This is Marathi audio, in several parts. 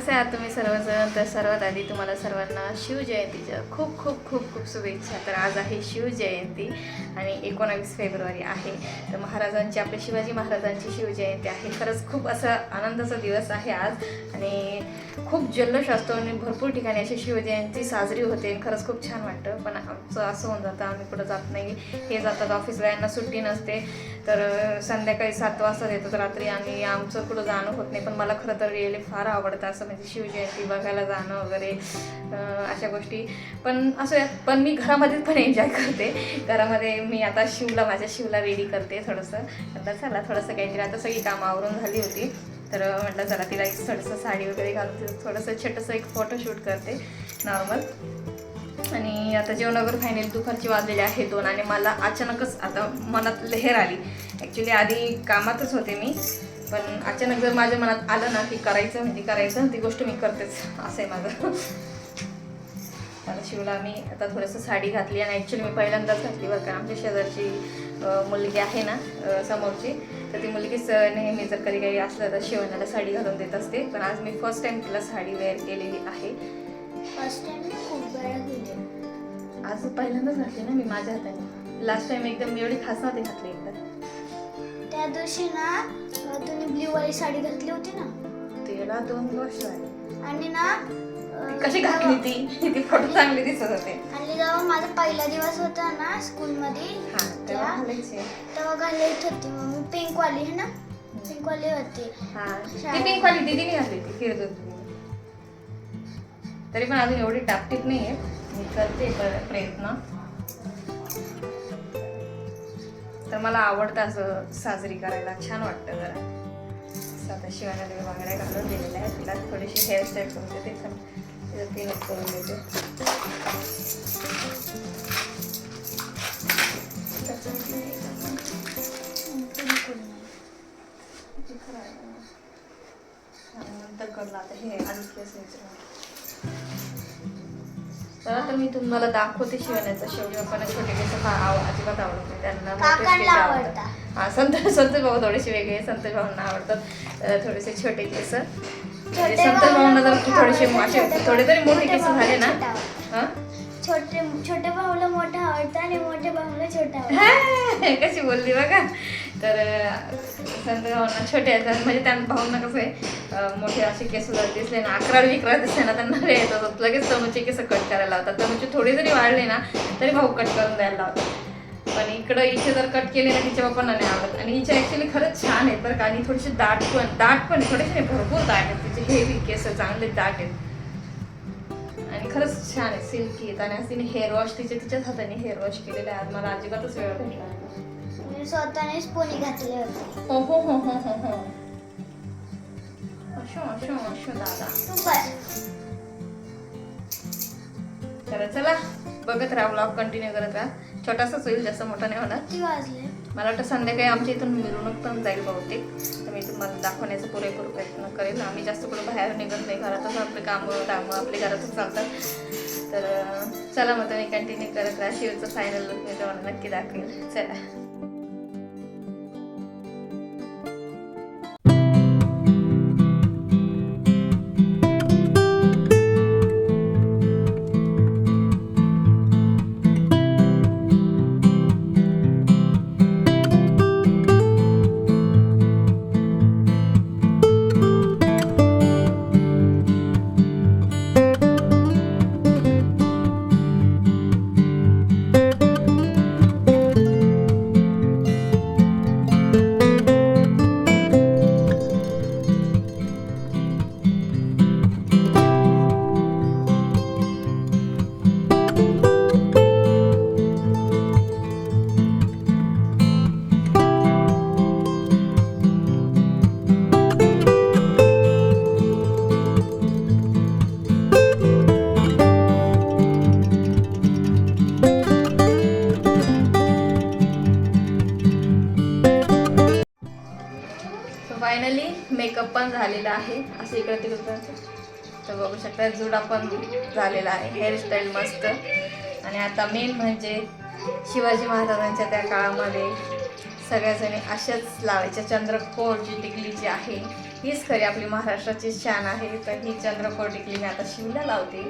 कसे आहात तुम्ही सर्वजण तर सर्वात आधी तुम्हाला सर्वांना शिवजयंतीच्या खूप खूप खूप खूप शुभेच्छा. तर आज आहे शिवजयंती आणि एकोणावीस फेब्रुवारी आहे. तर महाराजांची आपल्या शिवाजी महाराजांची शिवजयंती आहे. खरंच खूप असा आनंदाचा दिवस आहे आज. आणि खूप जल्लोष असतो आणि भरपूर ठिकाणी अशी शिवजयंती साजरी होते. खरंच खूप छान वाटतं. पण आमचं असं होऊन जातं आम्ही कुठं जात नाही. हे जातात ऑफिसला यांना सुट्टी नसते. तर संध्याकाळी सात वाजता येतात रात्री आणि आमचं कुठं जाणं होत नाही. पण मला खरं तर रिअली फार आवडतं असं म्हणजे शिवजयंती बघायला जाणं वगैरे अशा गोष्टी. पण असं आहे, पण मी घरामध्येच पण एन्जॉय करते. घरामध्ये मी आता शिवला माझ्या शिवला रेडी करते थोडंसं. आता चला थोडंसं काहीतरी आता सगळी कामं आवरून झाली होती. तर म्हटलं चला तिला एक थोडंसं साडी वगैरे घालून थोडंसं छोटंसं एक फोटोशूट करते नॉर्मल आणि आता जेवण वगैरे फायनली दुपारची वाजलेले आहे दोन आणि मला अचानकच आता मनात लहर आली. ॲक्च्युली आधी कामातच होते मी. पण अचानक जर माझ्या मनात आलं ना की करायचं म्हणजे करायचं ती गोष्ट मी करतेच. असं आहे माझं. आता शिवला मी आता थोडंसं साडी घातली आणि ॲक्च्युली मी पहिल्यांदाच घातली बरं का. आमच्या शेजारची मुलगी आहे ना समोरची तर ती मुलगीच नेहमी जर कधी काही असलं तर शिवण्याला साडी घालून देत असते. पण आज मी फर्स्ट टाइम तिला साडी वेअर केलेली आहे. फर्स्ट टाइम खूप वेळा आज पहिल्यांदाच घातली ना मी माझ्या हाताने. लास्ट टाइम एकदम एवढी खास नव्हती घातली एकदा. त्या दिवशी ना तुम्ही ब्ल्यू वाली साडी घातली होती ना. तिला दोन वर्ष झाली आणि ना अं, कशी घातली ती? ती फोटो चांगली दिसत होते. आणि जेव्हा माझा पहिला दिवस होता ना स्कूलमध्ये हा तेव्हा त्या- घालायची. तेव्हा घालत होती. मग मी पिंक वाली है ना पिंक वाली होती. हा. ती पिंक वाली दिदीने घातली ती फिरत होती. तरी पण अजून एवढी टापटीप नाही आहे मी करते प- प्रयत्न. तर मला आवडतं असं साजरी करायला. छान वाटतं जरा. असं आता शिवायला तुम्ही बांगड्या घालून दिलेल्या आहेत. तिला थोडीशी हेअरस्टाईल करून देते. पण तिचं करून देते. नंतर करला आता हे आधी केस तर मी तुम्हाला दाखवते शिवण्याचं शेवटी. बाप्पांना छोटे केस आव अजिबात आवडत नाही. त्यांना आवडतात. हा संत संतोष भाऊ थोडेसे वेगळे संतोष भाऊंना आवडतात. थोडेसे छोटे केस. संतोष भाऊंना जर थोडेसे असे थोडे तरी मोठे केस झाले ना. हा? मोठा आवडतं आणि मोठे भाऊला छोटा कशी बोलली बघा. तर अं, संत भाऊंना छोटे आहेत. म्हणजे त्यांना भाऊंना कसं आहे मोठे असे केस जर दिसले ना अकरा विकरा दिसले ना त्यांना रे येतात लगेच तनुचे केस कट करायला लावतात. तनुचे थोडे जरी वाढले ना तरी भाऊ कट करून द्यायला लावतात. पण इकडं इथे जर कट केले ना तिच्या पप्पांना नाही आवडत. आणि हिच्या ॲक्च्युली खरंच छान आहेत बरं का. आणि थोडीशी दाट पण दाट पण थोडेसे भरपूर दाट आहेत. तिचे हेवी केस चांगले दाट आहेत. खरंच छान आहे. सिल्की आहेत आणि तिने हेअर वॉश तिच्या तिच्याच हाताने हेअर वॉश केलेलं आहे. आज मला अजिबातच वेळ भेटला. मी स्वतःनेच पोनी घातले होते. हो हो हो हो हो हो. अशो अशो अशो दादा. तर चला बघत राहा ब्लॉग कंटिन्यू करत राहा. छोटासाच होईल जास्त मोठा नाही होणार. किती वाजले? मला वाटतं संध्याकाळी आमच्या इथून मिरवणूक पण जाईल बहुतेक. तर मी तुम्हाला दाखवण्याचा पुरेपूर प्रयत्न करेल. आम्ही जास्त कुठं बाहेर निघत नाही. घरातच आपले कामं कामं आपले घरातच चालतात. तर चला मग तुम्ही कंटिन्यू करत राहा. शिवचं फायनल लुक मी तुम्हाला नक्की दाखवेल चला. फायनली मेकअप पण झालेला आहे. असं इकडे तिकडे तर बघू शकता जुडा पण झालेला आहे. हेअरस्टाईल मस्त. आणि आता मेन म्हणजे शिवाजी महाराजांच्या त्या काळामध्ये सगळ्याजणी अशाच लावायच्या. चंद्रकोर जी टिकली जी आहे हीच खरी आपली महाराष्ट्राची शान आहे. तर ही चंद्रकोर टिकली मी आता शिवला लावते.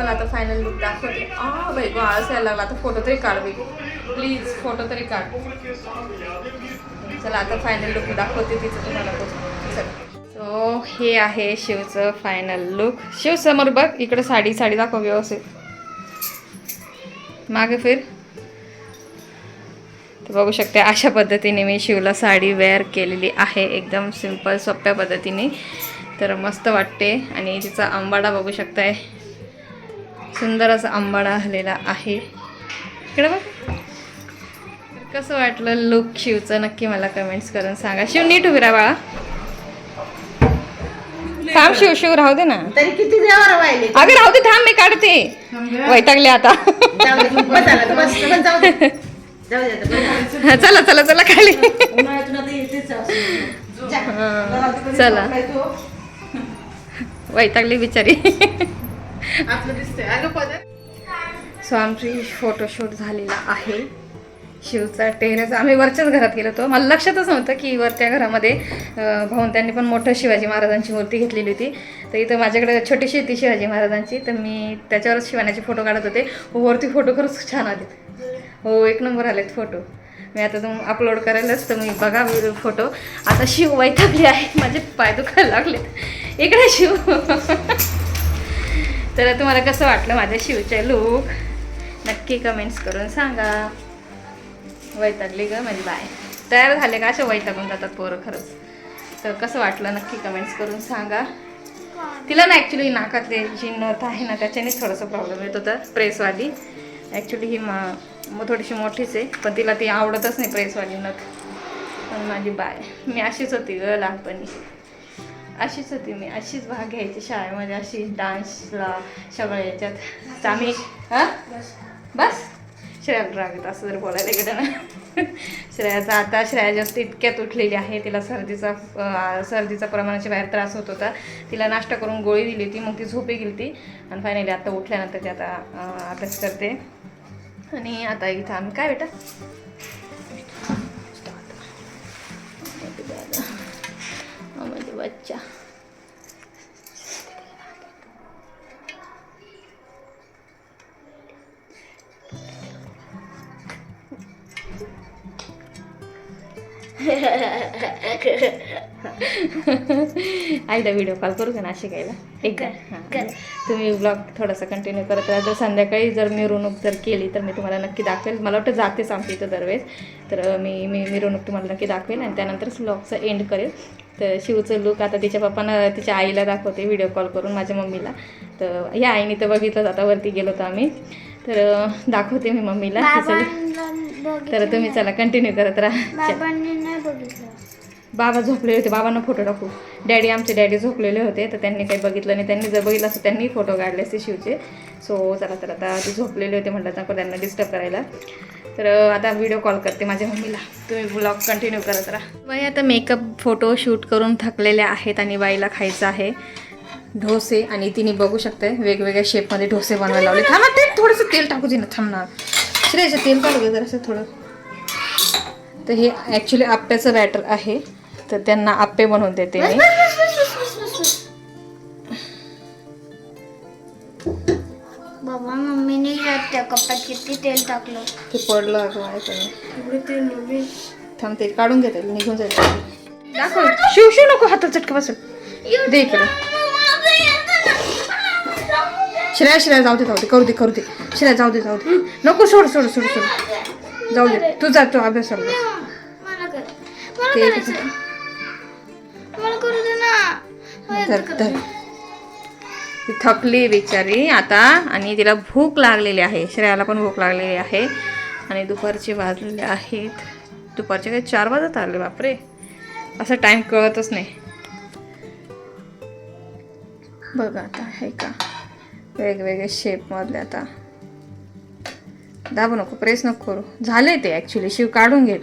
तुम्हाला आता फायनल लुक दाखवते. आ बाई गो आळस यायला लागला. आता फोटो तरी काढ बाई. प्लीज फोटो तरी काढ. चला आता फायनल लुक दाखवते तिचं तुम्हाला सो हे आहे शिवचं फायनल लुक शिव समोर बघ इकडे साडी साडी दाखव व्यवस्थित. मागे फिर. तर बघू शकते अशा पद्धतीने मी शिवला साडी वेअर केलेली आहे. एकदम सिंपल सोप्या पद्धतीने. तर मस्त वाटते. आणि तिचा आंबाडा बघू शकताय. सुंदर असा आंबाडा आलेला आहे. इकडे बघ. कसं वाटलं लुक शिवचं? नक्की मला कमेंट्स करून सांगा. शिव नीट उभी राहा बाळा. थांब शिव शिव राहू दे ना. तरी किती देवावर अगं राहू दे थांब मी काढते. वैतागले आता. चला चला चला खाली चला. वैतागली बिचारी. आपलं सो आमची फोटोशूट झालेला आहे. शिवचा टेरेस आम्ही वरच्याच घरात गेलो होतो. मला लक्षातच नव्हतं की वरच्या घरामध्ये भाऊन त्यांनी पण मोठं शिवाजी महाराजांची मूर्ती घेतलेली होती. तर इथं माझ्याकडे छोटीशी होती शिवाजी महाराजांची. तर मी त्याच्यावरच शिवाण्याचे फोटो काढत होते. हो, वरती फोटो खरंच छान आले हो एक नंबर आलेत फोटो मी आता तुम अपलोड करायलाच तर मी बघा फोटो आता शिव वैतागली आहे माझे पाय दुखायला लागलेत. इकडे शिव. तर तुम्हाला कसं वाटलं माझ्या शिवचे लूक नक्की कमेंट्स करून सांगा. वैतागली ग माझी बाय तयार झाले का असे वैतागून जातात पोरं खरंच? तर कसं वाटलं नक्की कमेंट्स करून सांगा. तिला ना ॲक्च्युली नाकातले जी नथ आहे ना त्याच्यानेच थोडासा प्रॉब्लेम येत होता प्रेसवाली ॲक्च्युली ही मा मग थोडीशी मोठीच आहे पण तिला ती आवडतच नाही प्रेसवाली नथ पण माझी बाय मी अशीच होती ग लहानपणी. अशीच होती मी अशीच भाग घ्यायची शाळेमध्ये अशी डान्सला सगळ्या याच्यात. आम्ही हां? बस. श्रेयाला राग येत असं जर बोलायला गेलं ना. श्रेयाचा आता श्रेया जास्त इतक्यात उठलेली आहे तिला सर्दीचा सर्दीचा प्रमाणाच्या बाहेर त्रास होत होता. तिला नाश्ता करून गोळी दिली होती मग ती झोपे गेली होती. आणि फायनली आता उठल्यानंतर ती आता अभ्यास करते. आणि आता इथं आम्ही काय बेटा? बच्चा। आईला व्हिडिओ कॉल करू का ना शिकायला एकदा हां तुम्ही ब्लॉग थोडासा कंटिन्यू करत राहा. जर संध्याकाळी जर मिरवणूक जर केली तर मी तुम्हाला नक्की दाखवेल. मला वाटतं जातेच आमच्या इथं दरवेळेस. तर मी मी मिरवणूक तुम्हाला नक्की दाखवेल आणि त्यानंतरच ब्लॉगचं एंड करेल. तर शिवचं लुक आता तिच्या पप्पानं तिच्या आईला दाखवते व्हिडिओ कॉल करून माझ्या मम्मीला. तर या आईने तर बघितलं आता वरती गेलो होतो आम्ही. तर दाखवते मी मम्मीला. तर तुम्ही चला कंटिन्यू करत राहा. बाबा झोपलेले होते. बाबांना फोटो टाकू. डॅडी आमचे डॅडी झोपलेले होते तर त्यांनी काही बघितलं नाही. त्यांनी जर बघितलं असं त्यांनी फोटो काढले असते शिवचे. सो चला तर आता ते झोपलेले होते म्हटलं नको त्यांना डिस्टर्ब करायला. तर आता व्हिडिओ कॉल करते माझ्या मम्मीला. तुम्ही ब्लॉग कंटिन्यू करत राहा. बाई आता मेकअप फोटो शूट करून थकलेले आहेत आणि बाईला खायचं आहे. ढोसे आणि तिने बघू शकते वेगवेगळ्या शेपमध्ये ढोसे बनवायला लावले. थांबा ते थोडंसं तेल टाकू दे ना थांबणार श्रेयचं तेल काढू जरासं थोडं. तर हे ॲक्च्युली आप्याचं बॅटर आहे. तर त्यांना आप्पे बनवून देते मी. बाबा मम्मीने त्या कपात किती तेल टाकलं? ते पडलं अगं माझ्याकडे एवढे तेल नव्हे. थांब ते काढून घेते निघून जाईल. दाखव शिव शिव नको हातात चटका बसून दे इकडे. श्रेया श्रेया जाऊ दे जाऊ दे करू दे करू दे. श्रेया जाऊ दे जाऊ दे. नको सोड सोड सोड सोड. जाऊ दे तू जा तू अभ्यासाला बस. मला कर. मला ते ती थकली बिचारी आता आणि तिला भूक लागलेली आहे. श्रेयाला पण भूक लागलेली आहे. आणि दुपारचे वाजलेले आहेत. दुपारचे काही चार वाजत आले बापरे. असं टाईम कळतच नाही. बघा आता आहे का? वेगवेगळे शेपमधले आता. दाबू नको प्रेस नको करू. झाले ते ॲक्च्युली शिव काढून घेत.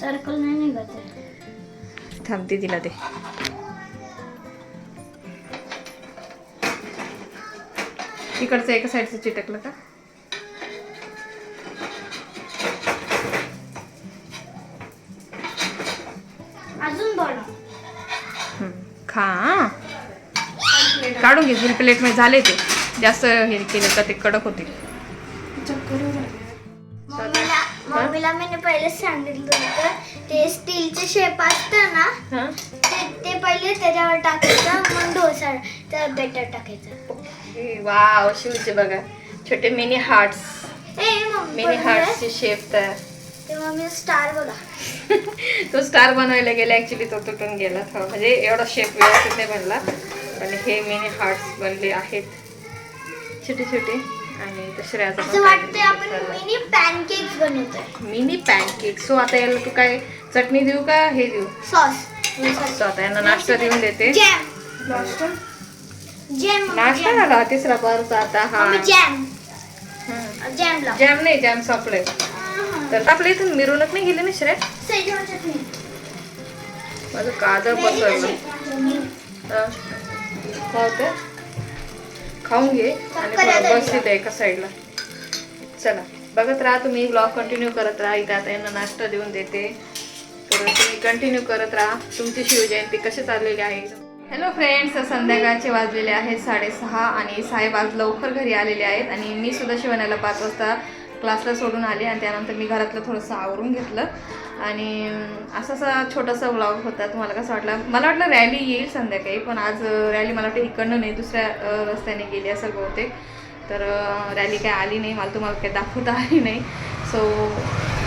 सर्कल नाही निघत. थांबते तिला ते. तिकडचं एका साईडचं चिटकलं का? अजून. खा काढून घे तुला प्लेटमध्ये झाले ते. जास्त हे केलं का ते कडक होतील मम्मीला मम्मीला मी पहिले सांगितलं होतं ते स्टीलचे शेप असतं ना ते ते पहिले त्याच्यावर टाकायचं मग डोसा तर बेटर टाकायचं. वाव शिवचे बघा. छोटे मिनी हार्ट्स ए मम्मी मिनी हार्ट्सचे शेप तर ते मम्मी स्टार बघा. तो स्टार बनवायला गेला ऍक्च्युली तो तुटून गेला. था म्हणजे एवढा शेप व्यवस्थित नाही बनला. पण हे मिनी हार्ट्स बनले आहेत. छोटे छोटे आणि दुसऱ्याचा असं वाटतंय आपण मिनी पॅनकेक्स बनवतोय. मिनी पॅनकेक सो आता याला तू काय चटणी देऊ का हे देऊ? सॉस सो आता यांना नाश्ता देऊन देते. जॅम जॅम नाश्ता झाला तिसरा परत आता. हा. मम्मी जॅम हम्म. जॅम लाव जॅम नाही जॅम संपलंय तर आपल्या इथून मिरवणूक नाही गेली ना श्रेय? सेजवान चटणी. माझं कादळ बसवलं हा. काय होतं खाऊन घे आणि बस तिथे एका साईडला. चला बघत राहा तुम्ही ब्लॉग कंटिन्यू करत राहा. इथे आता यांना नाश्ता देऊन देते. तर तुम्ही कंटिन्यू करत राहा. तुमची शिवजयंती कशी चाललेली आहे? हॅलो फ्रेंड्स संध्याकाळचे वाजलेले आहेत साडेसहा आणि साहेब आज लवकर घरी आलेले आहेत आणि मी सुद्धा शिवण्याला पाच वाजता क्लासला सोडून आले आणि त्यानंतर मी घरातलं थोडंसं आवरून घेतलं. आणि असं असा छोटासा व्लॉग होता. तुम्हाला कसं वाटलं? मला वाटलं रॅली येईल संध्याकाळी पण आज रॅली मला वाटतं इकडनं नाही दुसऱ्या रस्त्याने गेली असेल बहुतेक. तर रॅली काय आली नाही मला तुम्हाला काही दाखवता आली नाही. सो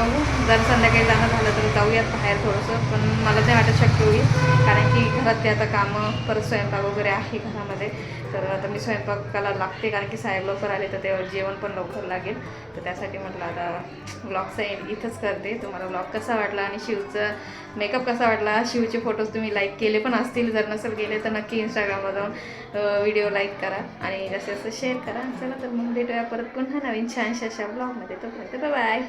बघू. जर संध्याकाळी जाणं झालं तर जाऊयात बाहेर थोडंसं पण मला नाही वाटत शक्य होईल. कारण की घरात ते आता कामं परत स्वयंपाक वगैरे आहे घरामध्ये. तर आता मी स्वयंपाकाला लागते कारण की साहेब लवकर आले तर तेव्हा जेवण पण लवकर लागेल. तर त्यासाठी म्हटलं आता ब्लॉगचा एंड इथंच करते. तुम्हाला ब्लॉग कसा वाटला आणि शिवचं मेकअप कसा वाटला? शिवचे फोटोज तुम्ही लाईक केले पण असतील. जर नसेल केले तर नक्की इंस्टाग्रामवर जाऊन व्हिडिओ लाईक करा. आणि जसे जास्त शेअर करा. चला तर मग भेटूया परत पुन्हा नवीन छानशा अशा ब्लॉगमध्ये तोपर्यंत बाय